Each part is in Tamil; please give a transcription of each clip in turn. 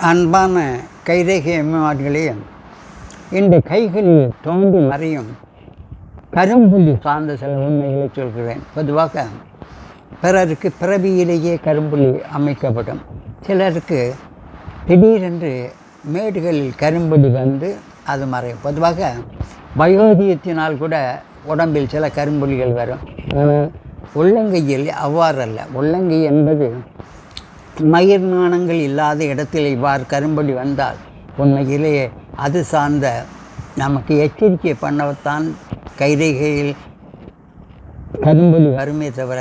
அன்பான கைரேகை எம்மார்களே இந்த கைகளில் தோன்றி மறையும் கரும்புள்ளி சார்ந்த சில உண்மைகளை சொல்கிறேன். பொதுவாக பிறருக்கு பிறவியிலேயே கரும்புள்ளி அமைக்கப்படும். சிலருக்கு திடீரென்று மேடுகளில் கரும்புள்ளி வந்து அது மறையும். பொதுவாக வயோதியத்தினால் கூட உடம்பில் சில கரும்புள்ளிகள் வரும். ஆனால் உள்ளங்கையில் அவ்வாறல்ல. உள்ளங்கை என்பது மயிர் நாணங்கள் இல்லாத இடத்தில் இவ்வாறு கரும்படி வந்தால் உண்மையிலேயே அது சார்ந்த நமக்கு எச்சரிக்கை பண்ணத்தான் கைரேகையில் கரும்பொலி வருமே தவிர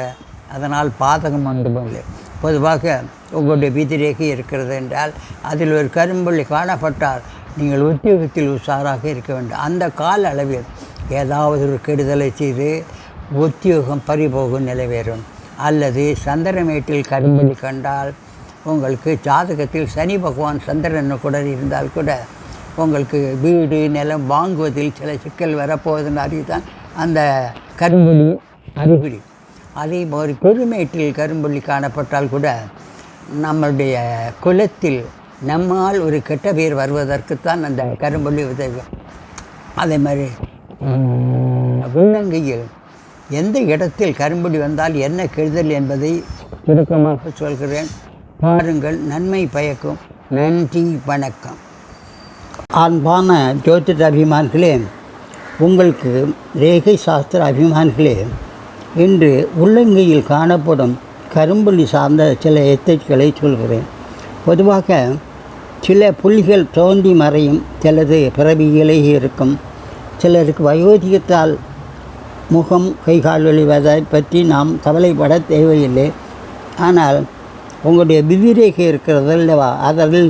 அதனால் பாதகம் ஒன்றுமில்லை. பொதுவாக உங்களுடைய விதிரேகை இருக்கிறது என்றால் அதில் ஒரு கரும்புள்ளி காணப்பட்டால் நீங்கள் உத்தியோகத்தில் உஷாராக இருக்க வேண்டும். அந்த கால அளவில் ஏதாவது ஒரு கெடுதலை செய்து உத்தியோகம் பறிபோகும் நிலைவேறும் அல்லது சந்திரமேட்டில் கரும்புள்ளி கண்டால் உங்களுக்கு ஜாதகத்தில் சனி பகவான் சந்திரன் கூட இருந்தால் கூட உங்களுக்கு வீடு நிலம் வாங்குவதில் சில சிக்கல் வரப்போகுதுன்னு அறிவுதான் அந்த கரும்புலி அறிகுறி அதே மாதிரி பெருமேட்டில் கரும்புள்ளி காணப்பட்டால் கூட நம்மளுடைய குலத்தில் நம்மால் ஒரு கெட்ட பேர் வருவதற்குத்தான் அந்த கரும்புள்ளி உதவி. அதே மாதிரி உள்ளங்கையில் எந்த இடத்தில் கரும்புலி வந்தால் என்ன கெடுதல் என்பதை சுருக்கமாக சொல்கிறேன். பாருங்கள் நன்மை பயக்கும். நன்றி வணக்கம். அன்பான ஜோதிட அபிமான்களே உங்களுக்கு ரேகை சாஸ்திர அபிமான்களே இன்று உள்ளங்கையில் காணப்படும் கரும்புள்ளி சார்ந்த சில எச்சரிக்கைகளை சொல்கிறேன். பொதுவாக சில புள்ளிகள் தோண்டி மறையும் சிலது பிறவியிலே இருக்கும். சிலருக்கு வயோதிகத்தால் முகம் கை கால் வலிவதை பற்றி நாம் கவலைப்பட தேவையில்லை. ஆனால் உங்களுடைய விதிரேகை இருக்கிறது அல்லவா? அதில்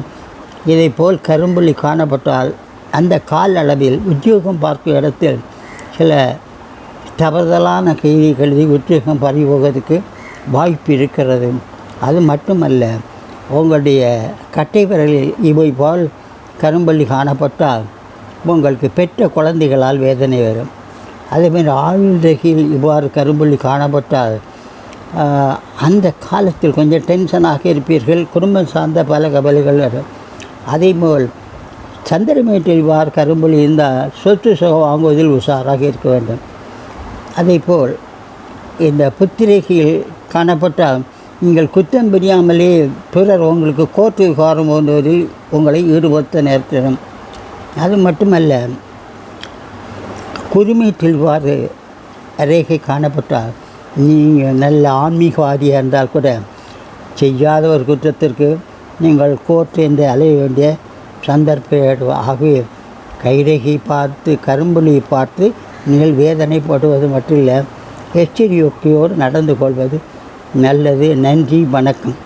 இதை போல் கரும்புள்ளி காணப்பட்டால் அந்த கால் அளவில் உத்தியோகம் பார்க்கும் இடத்தில் சில தவறுதலான கைதி கழுதி உத்தியோகம் பறிபோகிறதுக்கு வாய்ப்பு இருக்கிறது. அது மட்டுமல்ல உங்களுடைய கட்டை விரலில் இவை போல் கரும்பள்ளி காணப்பட்டால் உங்களுக்கு பெற்ற குழந்தைகளால் வேதனை வரும். அதேமாதிரி ஆயுள் ரேகையில் இவ்வாறு கரும்புள்ளி காணப்பட்டால் அந்த காலத்தில் கொஞ்சம் டென்ஷனாக இருப்பீர்கள். குடும்பம் சார்ந்த பல கவலைகள் வரும். அதேபோல் சந்திரமேட்டில் வார் கரும்புலி இருந்தால் சொத்து சுகம் வாங்குவதில் உஷாராக இருக்க வேண்டும். அதேபோல் இந்த புத்திரேகையில் காணப்பட்டால் நீங்கள் குற்றம் புரியாமலே பிறர் உங்களுக்கு கோர்ட்டு விவகாரம் போன்றதில் உங்களை ஈடுபடுத்த நேர்த்திடும். அது மட்டுமல்ல குருமேட்டில் வாறு ரேகை காணப்பட்டால் நீங்கள் நல்ல ஆன்மீகவாதியாக இருந்தால் கூட செய்யாத ஒரு குற்றத்திற்கு நீங்கள் கோர்ட் என்று அலைய வேண்டிய சந்தர்ப்பம் ஆகவே கைரேகை பார்த்து கரும்புலியை பார்த்து நீங்கள் வேதனைப்படுவது மட்டும் இல்லை எச்சரிக்கையோடு நடந்து கொள்வது நல்லது. நன்றி வணக்கம்.